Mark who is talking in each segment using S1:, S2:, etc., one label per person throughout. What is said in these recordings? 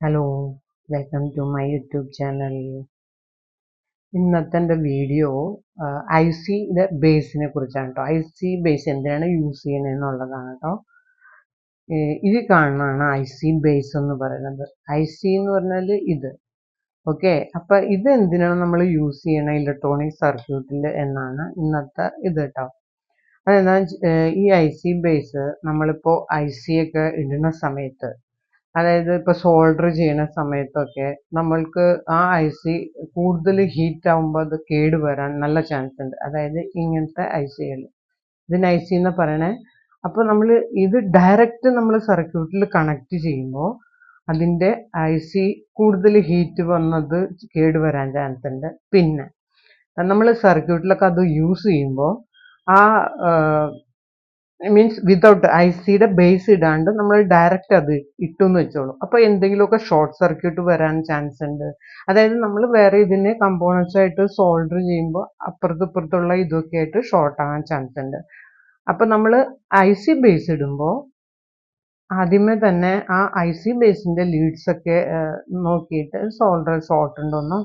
S1: Hello welcome to my YouTube channel ഇന്നത്തെ എന്റെ video I സിയുടെ ബേസിനെ കുറിച്ചാണ് കേട്ടോ ഐ സി ബേസ് എന്തിനാണ് യൂസ് ചെയ്യുന്നത് എന്നുള്ളതാണ് കേട്ടോ ഇത് കാണുന്നതാണ് ഐ സി ബേസ് എന്ന് പറയുന്നത്. ഐ സി എന്ന് പറഞ്ഞാൽ ഇത്. ഓക്കെ അപ്പം ഇത് എന്തിനാണ് നമ്മൾ യൂസ് ചെയ്യണ ഇലക്ട്രോണിക് സർക്യൂട്ടിൽ എന്നാണ് ഇന്നത്തെ ഇത് കേട്ടോ അതെന്താ ഈ ഐ സി ബേസ് നമ്മളിപ്പോൾ ഐ സി ഒക്കെ ഇടുന്ന സമയത്ത് അതായത് ഇപ്പൊ സോൾഡർ ചെയ്യുന്ന സമയത്തൊക്കെ നമ്മൾക്ക് ആ ഐ സി കൂടുതൽ ഹീറ്റ് ആവുമ്പോൾ അത് കേടുവരാൻ നല്ല ചാൻസ് ഉണ്ട്. അതായത് ഇങ്ങനത്തെ ഐ സികൾ ഇതിന് ഐ സി എന്ന് പറയണേ. അപ്പോൾ നമ്മൾ ഇത് ഡയറക്റ്റ് നമ്മൾ സർക്യൂട്ടിൽ കണക്ട് ചെയ്യുമ്പോൾ അതിന്റെ ഐ സി കൂടുതൽ ഹീറ്റ് വന്നത് കേടുവരാൻ ചാൻസ് ഉണ്ട്. പിന്നെ നമ്മൾ സർക്യൂട്ടിലൊക്കെ അത് യൂസ് ചെയ്യുമ്പോൾ ആ മീൻസ് വിതൗട്ട് ഐ സിയുടെ ബേസ് ഇടാണ്ട് നമ്മൾ ഡയറക്റ്റ് അത് ഇട്ടു എന്ന് വെച്ചോളൂ. അപ്പൊ എന്തെങ്കിലുമൊക്കെ ഷോർട്ട് സർക്യൂട്ട് വരാൻ ചാൻസ് ഉണ്ട്. അതായത് നമ്മൾ വേറെ ഇതിനെ കമ്പോണൻസ് ആയിട്ട് സോൾഡർ ചെയ്യുമ്പോൾ അപ്പുറത്ത് ഇപ്പുറത്തുള്ള ഇതൊക്കെ ആയിട്ട് ഷോർട്ട് ആകാൻ ചാൻസ് ഉണ്ട്. അപ്പൊ നമ്മൾ ഐ സി ബേസ് ഇടുമ്പോൾ ആദ്യമേ തന്നെ ആ ഐ സി ബേസിന്റെ ലീഡ്സ് ഒക്കെ നോക്കിയിട്ട് സോൾഡർ ഷോർട്ട് ഉണ്ടോന്നോ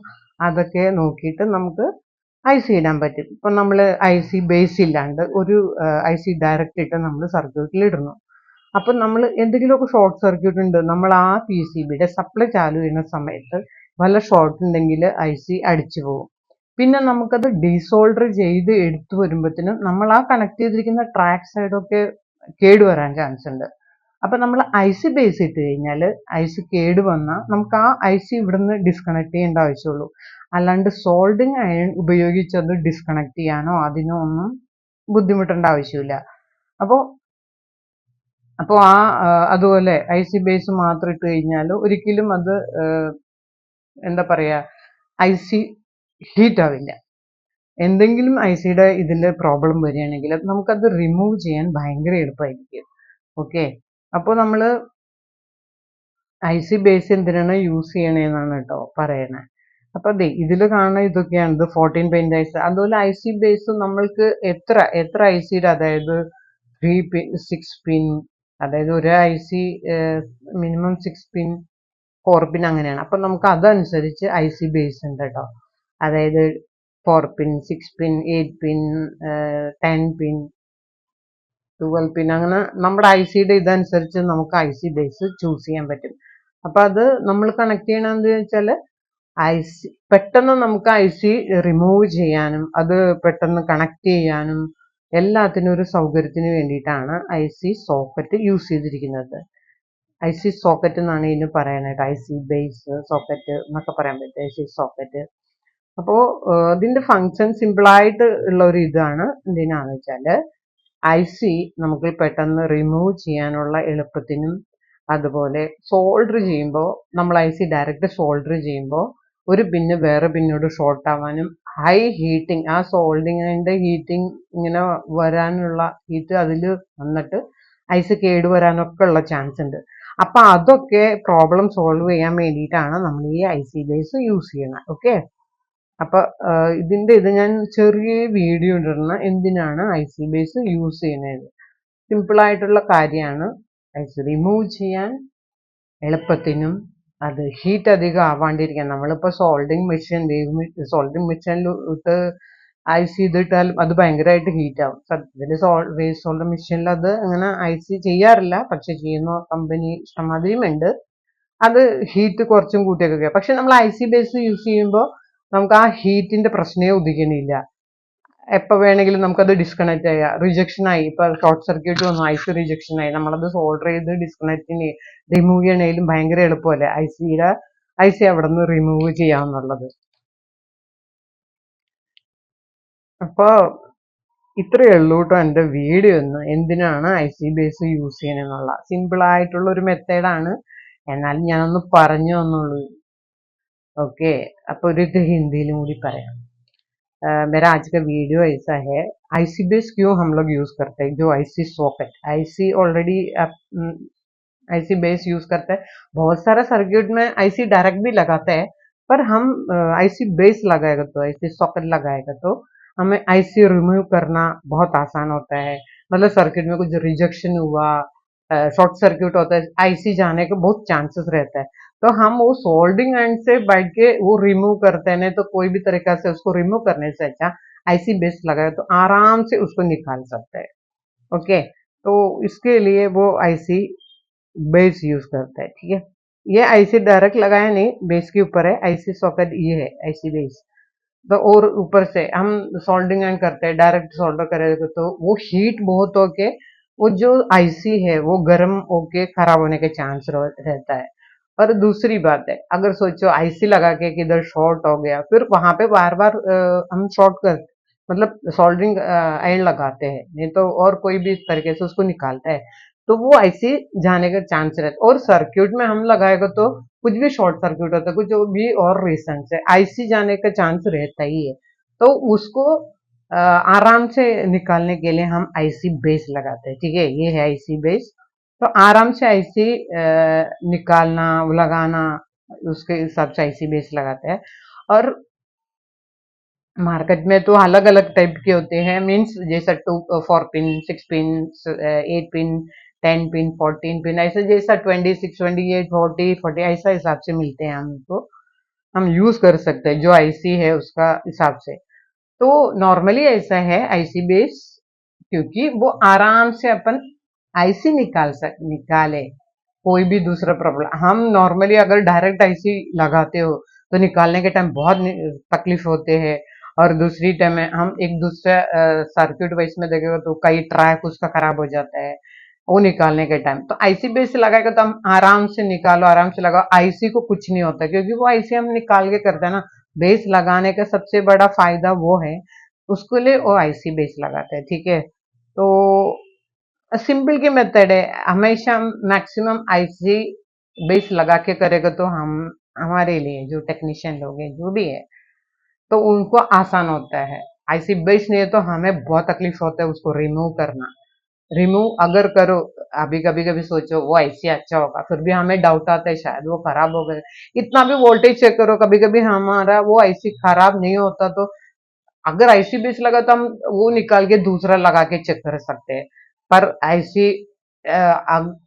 S1: അതൊക്കെ നോക്കിയിട്ട് നമുക്ക് ഐ സി ഇടാൻ പറ്റും. ഇപ്പം നമ്മൾ ഐ സി ബേസ് ഇല്ലാണ്ട് ഒരു ഐ സി ഡയറക്റ്റ് ഇട്ട് നമ്മൾ സർക്യൂട്ടിൽ ഇടുന്നു. അപ്പം നമ്മൾ എന്തെങ്കിലുമൊക്കെ ഷോർട്ട് സർക്യൂട്ട് ഉണ്ട് നമ്മൾ ആ പി സി ബിയുടെ സപ്ലൈ ചാലു ചെയ്യുന്ന സമയത്ത് വല്ല ഷോർട്ട് ഉണ്ടെങ്കിൽ ഐ സി അടിച്ചു പോകും. പിന്നെ നമുക്കത് ഡിസോൾഡർ ചെയ്ത് എടുത്തു വരുമ്പോഴത്തേനും നമ്മൾ ആ കണക്ട് ചെയ്തിരിക്കുന്ന ട്രാക്ക് സൈഡൊക്കെ കേടുവരാൻ ചാൻസ് ഉണ്ട്. അപ്പൊ നമ്മൾ ഐ സി ബേസ് ഇട്ട് കഴിഞ്ഞാൽ ഐ സി കേട് വന്നാൽ നമുക്ക് ആ ഐ സി ഇവിടുന്ന് ഡിസ്കണക്ട് ചെയ്യേണ്ട ആവശ്യമുള്ളൂ. അല്ലാണ്ട് സോൾഡിങ് അയൺ ഉപയോഗിച്ചത് ഡിസ്കണക്ട് ചെയ്യാനോ അതിനോ ഒന്നും ബുദ്ധിമുട്ടേണ്ട ആവശ്യമില്ല. അപ്പോൾ അപ്പോൾ ആ അതുപോലെ ഐ സി ബേസ് മാത്രം ഇട്ട് കഴിഞ്ഞാൽ ഒരിക്കലും അത് എന്താ പറയുക ഐ സി ഹീറ്റ് ആവില്ല. എന്തെങ്കിലും ഐ സിയുടെ ഇതിൽ പ്രോബ്ലം വരികയാണെങ്കിൽ നമുക്കത് റിമൂവ് ചെയ്യാൻ ഭയങ്കര എളുപ്പമായിരിക്കും ഓക്കെ അപ്പോൾ നമ്മൾ ഐ സി ബേസ് എന്തിനാണ് യൂസ് ചെയ്യണേന്നാണ് കേട്ടോ പറയണേ. അപ്പൊ അതെ ഇതിൽ കാണുന്ന ഇതൊക്കെയാണ് ഇത് ഫോർട്ടീൻ പെയിന്റ് ഐസ് അതുപോലെ ഐ സി ബേസ് നമ്മൾക്ക് എത്ര എത്ര ഐ സിയുടെ അതായത് ത്രീ പിൻ സിക്സ് പിൻ അതായത് ഒരു I C minimum six pin four pin അങ്ങനെയാണ്. അപ്പൊ നമുക്ക് അതനുസരിച്ച് ഐ സി ബേസ് ഉണ്ട് കേട്ടോ. അതായത് four pin six pin eight pin ten pin twelve pin അങ്ങനെ നമ്മുടെ ഐ സിയുടെ ഇതനുസരിച്ച് നമുക്ക് ഐ സി ബേസ് ചൂസ് ചെയ്യാൻ പറ്റും. അപ്പൊ അത് നമ്മൾ കണക്ട് ചെയ്യണമെന്ന് വെച്ചാൽ ഐ സി പെട്ടെന്ന് നമുക്ക് ഐ സി റിമൂവ് ചെയ്യാനും അത് പെട്ടെന്ന് കണക്ട് ചെയ്യാനും എല്ലാത്തിനും ഒരു സൗകര്യത്തിന് വേണ്ടിയിട്ടാണ് ഐ സി സോക്കറ്റ് യൂസ് ചെയ്തിരിക്കുന്നത്. ഐ സി സോക്കറ്റ് എന്നാണ് ഇതിന് പറയാനായിട്ട് ഐ സി ബേസ് സോക്കറ്റ് എന്നൊക്കെ പറയാൻ പറ്റും. ഐ സി സോക്കറ്റ് അപ്പോൾ അതിന്റെ ഫങ്ഷൻ സിമ്പിളായിട്ട് ഉള്ള ഒരു ഇതാണ് എന്തിനാന്ന് വെച്ചാൽ ഐ സി നമുക്ക് പെട്ടെന്ന് റിമൂവ് ചെയ്യാനുള്ള എളുപ്പത്തിനും അതുപോലെ സോൾഡർ ചെയ്യുമ്പോൾ നമ്മൾ ഐ സി ഡയറക്റ്റ് സോൾഡർ ചെയ്യുമ്പോൾ ഒരു പിന്ന് വേറെ പിന്നോട് ഷോർട്ട് ആവാനും ഹൈ ഹീറ്റിംഗ് ആ സോൾഡിങ്ങിന്റെ ഹീറ്റിംഗ് ഇങ്ങനെ വരാനുള്ള ഹീറ്റ് അതിൽ വന്നിട്ട് ഐസ് കേട് വരാനൊക്കെ ഉള്ള ചാൻസ് ഉണ്ട്. അപ്പൊ അതൊക്കെ പ്രോബ്ലം സോൾവ് ചെയ്യാൻ വേണ്ടിയിട്ടാണ് നമ്മൾ ഈ ഐ സി ബേസ് യൂസ് ചെയ്യുന്നത് ഓക്കെ അപ്പൊ ഇതിന്റെ ഇത് ഞാൻ ചെറിയ വീഡിയോ ഇടുന്ന എന്തിനാണ് ഐ സി ബേസ് യൂസ് ചെയ്യുന്നത്? സിമ്പിൾ ആയിട്ടുള്ള കാര്യമാണ്. ഐസ് റിമൂവ് ചെയ്യാൻ എളുപ്പത്തിനും അത് ഹീറ്റ് അധികം ആവാണ്ടിരിക്കാൻ. നമ്മളിപ്പോ സോൾഡിങ് മെഷീൻ സോൾഡിങ് മെഷീനിൽ ഇട്ട് ഐസ് ചെയ്തിട്ടാലും അത് ഭയങ്കരമായിട്ട് ഹീറ്റ് ആവും. സത്യത്തിൽ സോൾ വേസ്റ്റ് സോൾഡർ മെഷീനിൽ അത് അങ്ങനെ ഐസ് ചെയ്യാറില്ല. പക്ഷെ ചെയ്യുന്ന കമ്പനി ഇഷ്ടമാതിരിയും ഉണ്ട് അത് ഹീറ്റ് കുറച്ചും കൂട്ടിയൊക്കെ പക്ഷെ നമ്മൾ ഐ സി ബേസ് യൂസ് ചെയ്യുമ്പോൾ നമുക്ക് ആ ഹീറ്റിന്റെ പ്രശ്നമേ ഉദിക്കണില്ല. എപ്പോൾ വേണമെങ്കിലും നമുക്കത് ഡിസ്കണക്ട് ചെയ്യാം. റിജക്ഷൻ ആയി. ഇപ്പൊ ഷോർട്ട് സർക്യൂട്ട് വന്നു. ഐസ് റിജക്ഷൻ ആയി. നമ്മളത് സോൾഡർ ചെയ്ത് ഡിസ്കണക്ട് റിമൂവ് ചെയ്യണേലും ഭയങ്കര എളുപ്പമല്ലേ? ഐ സിയുടെ ഐ സി അവിടെ നിന്ന് റിമൂവ് ചെയ്യാമെന്നുള്ളത് അപ്പോൾ ഇത്രയേ ഉള്ളൂ കേട്ടോ എന്റെ വീഡിയോ ഒന്ന് എന്തിനാണ് ഐ സി ബേസ് യൂസ് ചെയ്യണമെന്നുള്ള സിമ്പിൾ ആയിട്ടുള്ള ഒരു മെത്തേഡാണ് എന്നാലും ഞാനൊന്ന് പറഞ്ഞു എന്നുള്ളൂ ओके അപ്പോൾ ഒരു ഇത് ഹിന്ദിയിലും കൂടി പറയാം मेरा आज का वीडियो ऐसा है आईसी बेस क्यों हम लोग यूज करते हैं जो IC socket IC already IC base use करते हैं बहुत सारा सर्किट में आईसी डायरेक्ट भी लगाते हैं पर हम आईसी बेस लगाएगा तो आईसी सॉकेट लगाएगा तो हमें आईसी रिमूव करना बहुत आसान होता है मतलब सर्किट में कुछ रिजेक्शन हुआ शॉर्ट सर्किट होता है आईसी जाने के बहुत चांसेस रहता है। तो हम वो सोल्डिंग एंड से बैठ के वो रिमूव करते हैं तो कोई भी तरीका से उसको रिमूव करने से अच्छा आईसी बेस लगाए तो आराम से उसको निकाल सकते हैं। ओके तो इसके लिए वो आईसी बेस यूज़ करता है, ठीक है? ये आईसी डायरेक्ट लगाया नहीं बेस के ऊपर है आईसी सॉकेट ये है आईसी बेस तो और ऊपर से हम सोल्डिंग एंड करते हैं डायरेक्ट सोल्डर करेंगे तो वो हीट बहुत होके वो जो आईसी है, वो गर्म होके खराब होने के चांस रहता है। और दूसरी बात है, अगर सोचो आईसी लगा के किधर शॉर्ट हो गया, फिर वहाँ पे बार बार हम शॉर्ट कर मतलब सोल्डरिंग आयन लगाते हैं, नहीं तो और कोई भी तरीके से उसको निकालता है तो वो आईसी जाने का चांस रहता है। और सर्किट में हम लगाएगा तो कुछ भी शॉर्ट सर्किट होता है, कुछ भी और रीजन है आईसी जाने का चांस रहता ही है। तो उसको आराम से निकालने के लिए हम आईसी बेस लगाते हैं, ठीक है? ये है आईसी बेस तो आराम से आईसी निकालना, लगाना, उसके हिसाब से आईसी बेस लगाते हैं। और मार्केट में तो अलग अलग टाइप के होते हैं मीन्स जैसा two four pin six pin eight pin ten pin fourteen pin ऐसे जैसा twenty six twenty eight forty forty ऐसा हिसाब से मिलते हैं हमको। हम यूज़ कर सकते हैं, जो आईसी है उसका हिसाब से। तो नॉर्मली ऐसा है आईसी बेस क्योंकि वो आराम से अपन आईसी निकाल सक, निकाले, कोई भी दूसरा प्रॉब्लम हम नॉर्मली अगर डायरेक्ट आईसी लगाते हो तो निकालने के टाइम बहुत तकलीफ़ होते हैं। और दूसरी टाइम में हम एक दूसरे सर्किट वाइज में देखेगा तो कई ट्रैक उसका खराब हो जाता है, वो निकालने के टाइम तो आईसी बेस लगाएगा तो हम आराम से निकालो, आराम से लगाओ। आईसी को कुछ नहीं होता, क्योंकि वो आईसी हम निकाल के करते हैं ना बेस लगाने का सबसे बड़ा फ़ायदा वो है, उसके लिए वो आईसी बेस लगाते हैं, ठीक है? तो सिंपल की मेथड है, हमेशा मैक्सिमम आईसी बेस लगा के करेगा तो हम, हमारे लिए जो टेक्नीशियन लोग हैं, जो भी है तो उनको आसान होता है। आईसी बेस नहीं है तो हमें बहुत तकलीफ़ होता है उसको रिमूव करना। रिमूव अगर करो, अभी कभी कभी सोचो, वो ऐसे अच्छा होगा, फिर भी हमें डाउट आता है, शायद वो खराब हो गए। इतना भी वोल्टेज चेक करो कभी कभी हमारा वो ऐसी खराब नहीं होता तो अगर ऐसी बेस लगा तो हम वो निकाल के दूसरा लगा के चेक कर सकते हैं। पर ऐसी अब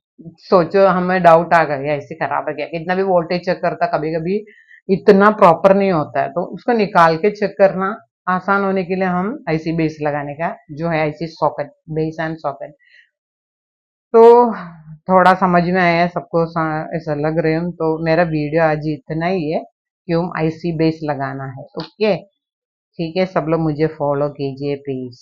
S1: सोचो, हमें डाउट आ गया, ऐसे खराब है गया कितना भी वोल्टेज चेक करता कभी कभी इतना प्रॉपर नहीं होता है तो उसको निकाल के चेक करना आसान होने के लिए हम आईसी बेस लगाने का, जो है IC socket base and socket तो थोड़ा समझ में आया, सबको ऐसा लग रहे हूँ तो मेरा वीडियो आज इतना ही है क्यों आईसी बेस लगाना है ओके ठीक है, सब लोग मुझे फॉलो कीजिए प्लीज़